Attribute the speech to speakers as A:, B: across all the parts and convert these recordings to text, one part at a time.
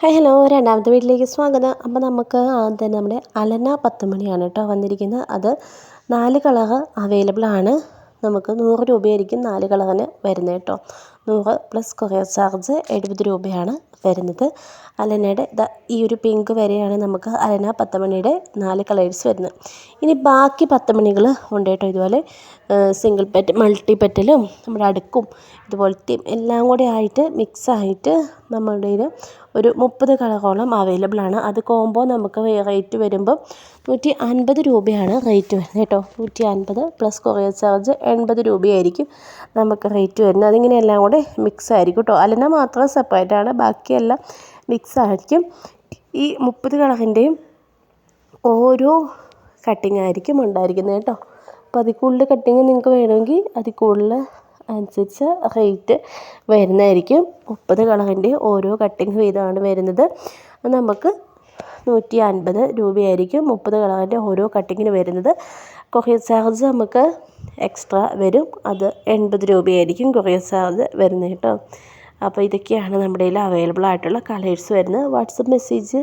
A: Hi hello. രണ്ടാമത്തെ വീട്ടിലേക്ക് സ്വാഗതം. അപ്പോൾ നമുക്ക് ആദ്യം നമ്മുടെ അലന പത്ത് മണിയാണ് കേട്ടോ വന്നിരിക്കുന്നത്. അത് നാല് കളർ അവൈലബിൾ ആണ്. നമുക്ക് നൂറ് രൂപയായിരിക്കും നാല് കളറിന് വരുന്നത് കേട്ടോ. നൂറ് പ്ലസ് കൊറിയർ ചാർജ് എഴുപത് രൂപയാണ് വരുന്നത്. അലനയുടെ ഈ ഒരു പിങ്ക് വരെയാണ് നമുക്ക് അലന പത്ത് മണിയുടെ നാല് കളേഴ്സ് വരുന്നത്. ഇനി ബാക്കി പത്ത് മണികൾ ഉണ്ട് കേട്ടോ ഇതുപോലെ സിംഗിൾ പെറ്റ് മൾട്ടി പെറ്റലും നമ്മുടെ അടുക്കും ഇതുപോലത്തെയും എല്ലാം കൂടെ ആയിട്ട് മിക്സ് ആയിട്ട് നമ്മുടെ ഒരു മുപ്പത് കളറോളം അവൈലബിൾ ആണ്. അത് കോംബോ നമുക്ക് റേറ്റ് വരുമ്പോൾ നൂറ്റി അൻപത് രൂപയാണ് റേറ്റ് വരുന്നത് കേട്ടോ. നൂറ്റി അൻപത് പ്ലസ് കൊറിയർ ചാർജ് എൺപത് രൂപയായിരിക്കും നമുക്ക് റേറ്റ് വരുന്നത്. അതിങ്ങനെ എല്ലാം കൂടെ മിക്സ് ആയിരിക്കും കേട്ടോ. അലന മാത്രം സെപ്പറേറ്റ് ആണ്. ബാക്കിയെല്ലാം മിക്സ് ആയിരിക്കും. ഈ മുപ്പത് കളറിന്റെയും ഓരോ കട്ടിങ് ആയിരിക്കും ഉണ്ടായിരിക്കുന്നത് കേട്ടോ. അപ്പോൾ അതിൽ കൂടുതൽ കട്ടിങ് നിങ്ങൾക്ക് വേണമെങ്കിൽ അതിൽ കൂടുതൽ അനുസരിച്ച് റേറ്റ് വരുന്നതായിരിക്കും. മുപ്പത് കളറിന്റെ ഓരോ കട്ടിങ് വീതമാണ് വരുന്നത്. നമുക്ക് നൂറ്റി അൻപത് രൂപയായിരിക്കും മുപ്പത് കളറിന്റെ ഓരോ കട്ടിങ്ങിന് വരുന്നത്. കൊറിയർ ചാർജ് നമുക്ക് എക്സ്ട്രാ വരും. അത് എൺപത് രൂപയായിരിക്കും കൊറിയർ ചാർജ് വരുന്നത് കേട്ടോ. അപ്പോൾ ഇതൊക്കെയാണ് നമ്മുടെ കയ്യിൽ അവൈലബിൾ ആയിട്ടുള്ള കളേഴ്സ് വരുന്നത്. വാട്സപ്പ് മെസ്സേജ്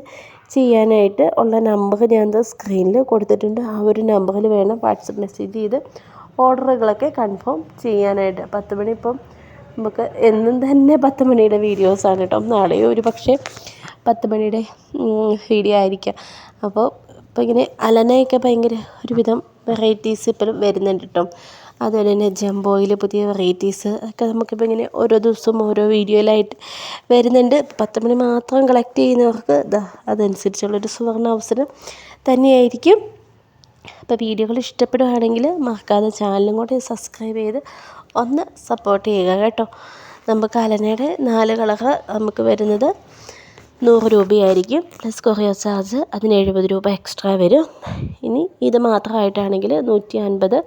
A: ചെയ്യാനായിട്ട് ഉള്ള നമ്പർ ഞാൻ സ്ക്രീനിൽ കൊടുത്തിട്ടുണ്ട്. ആ ഒരു നമ്പറിൽ വേണം വാട്സപ്പ് മെസ്സേജ് ചെയ്ത് ഓർഡറുകളൊക്കെ കൺഫേം ചെയ്യാനായിട്ട്. പത്ത് മണി ഇപ്പം നമുക്ക് എന്നും തന്നെ പത്ത് മണിയുടെ വീഡിയോസാണ് കേട്ടോ. നാളെ ഒരു പക്ഷേ പത്ത് മണിയുടെ വീഡിയോ ആയിരിക്കാം. അപ്പോൾ ഇപ്പോൾ ഇങ്ങനെ അലനയൊക്കെ ഭയങ്കര ഒരുവിധം വെറൈറ്റീസ് ഇപ്പോഴും വരുന്നുണ്ട് കേട്ടോ. അതുപോലെ തന്നെ ജംബോയിൽ പുതിയ വെറൈറ്റീസ് ഒക്കെ നമുക്കിപ്പോൾ ഇങ്ങനെ ഓരോ ദിവസവും ഓരോ വീഡിയോയിലായിട്ട് വരുന്നുണ്ട്. പത്ത് മണി മാത്രം കളക്ട് ചെയ്യുന്നവർക്ക് അതനുസരിച്ചുള്ളൊരു സുവർണ അവസരം തന്നെയായിരിക്കും. അപ്പോൾ വീഡിയോകൾ ഇഷ്ടപ്പെടുകയാണെങ്കിൽ മറക്കാതെ ചാനലും കൂടെ സബ്സ്ക്രൈബ് ചെയ്ത് ഒന്ന് സപ്പോർട്ട് ചെയ്യുക കേട്ടോ. നമുക്ക് അലനയുടെ നാല് കളർ നമുക്ക് വരുന്നത് നൂറ് രൂപയായിരിക്കും. പ്ലസ് കൊറിയർ ചാർജ് അതിന് എഴുപത് രൂപ എക്സ്ട്രാ വരും. ഇനി ഇത് മാത്രമായിട്ടാണെങ്കിൽ നൂറ്റി അൻപത്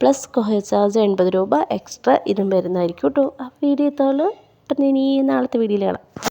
A: പ്ലസ് കൊറിയർ ചാർജ് എൺപത് രൂപ എക്സ്ട്രാ ഇതും വരുന്നതായിരിക്കും കേട്ടോ. ആ വീഡിയോ ഇത്തോളം അപ്പം ഇനി നാളത്തെ വീഡിയോയിൽ കാണാം.